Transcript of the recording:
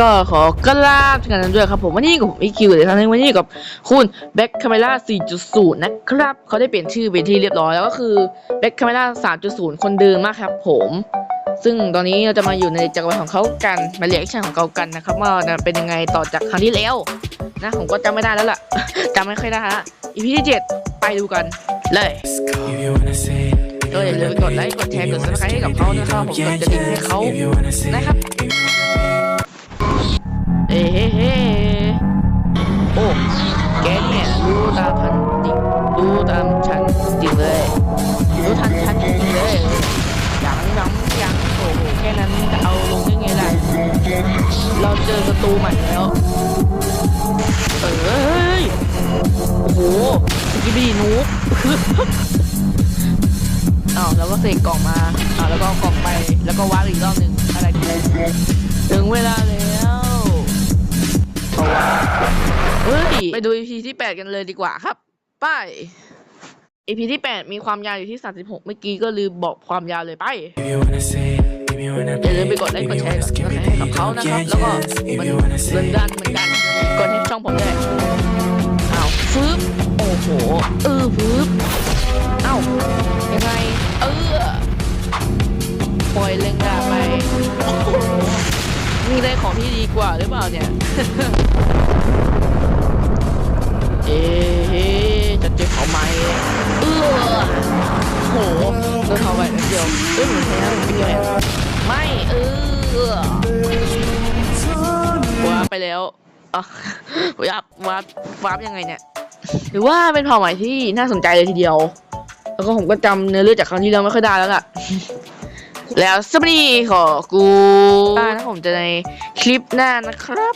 ก็ขอกราบกันด้วยครับผมวันนี้กับผมอีคิวเลยครับวันนี้กับคุณแบ็คคาเมล่า4.0 นะครับเขาได้เปลี่ยนชื่อเป็นที่เรียบร้อยแล้วก็คือแบ็คคาเมล่า3.0 คนเดิมมากครับผม ซึ่งตอนนี้เราจะมาอยู่ในจักรวาลของเขากันมาเรียกชั่นของเขากันนะครับว่าเป็นยังไงต่อจากครั้งที่แล้วนะผมก็จำไม่ได้แล้วล่ะจำไม่ค่อยได้ฮะอีพีที่7ไปดูกันเลยก็อย่าลืมกดไลค์กดแชร์กดซับสไครต์ให้กับเขานะครับผมกดกระดิ่งให้เขานะครับ แกเนี่ยรู้ตามทันจริงรู้ตามฉันจริงเลยรู้ทันฉันจริงเลยยังยังยังโอ้โหแค่นั้นจะเอาลงได้ไงล่ะเราเจอศัตรูใหม่แล้วเอ้ยโอ้โหกิบีนูบอ้าวแล้วก็เสกกล่องมาอ้าวแล้วก็กล่องไปแล้วก็วางอีกรอบหนึ่งอะไรกันถึงเวลาแล้ว เฮ้ยไปดู EP ที่ 8 กันเลยดีกว่าครับไป EP ที่ 8 มีความยาวอยู่ที่ 36 เมื่อกี้ก็ลืมบอกความยาวเลยไป if you wanna say it, if you wanna อย่าลืมไป play กดไล it, ค์ if กด you แชร์ wanna กับ skip it, กับเขานะครับ baby, แล้วก็ yes, มัน if you wanna เงิน say ดั it. นเหมือนกันกดให้ช่องผมด้วยอ้าวฟึบโอ้โหเออฟึบเอ้ายังไงเออปล่อยเล็งดาบไปโอ้โหมีได้ของที่ดีกว่าหรือเปล่าเนี่ย เอ๊ะจะเจ็บเขาไหมเออโหโดนเขาไปนิดเดียวเอ้ยแพ้นิดเดียวเองไม่เออว้าไปแล้วอะว้าบว้าบว้าบยังไงเนี่ยหรือว่าเป็นเผ่าใหม่ที่น่าสนใจเลยทีเดียว แล้วก็ผมก็จำเนื้อเรื่องจากครั้งที่แล้วไม่ค่อยได้แล้วล่ะ แล้วสวัสดีขอกูนะผมจะในคลิปหน้านะครับ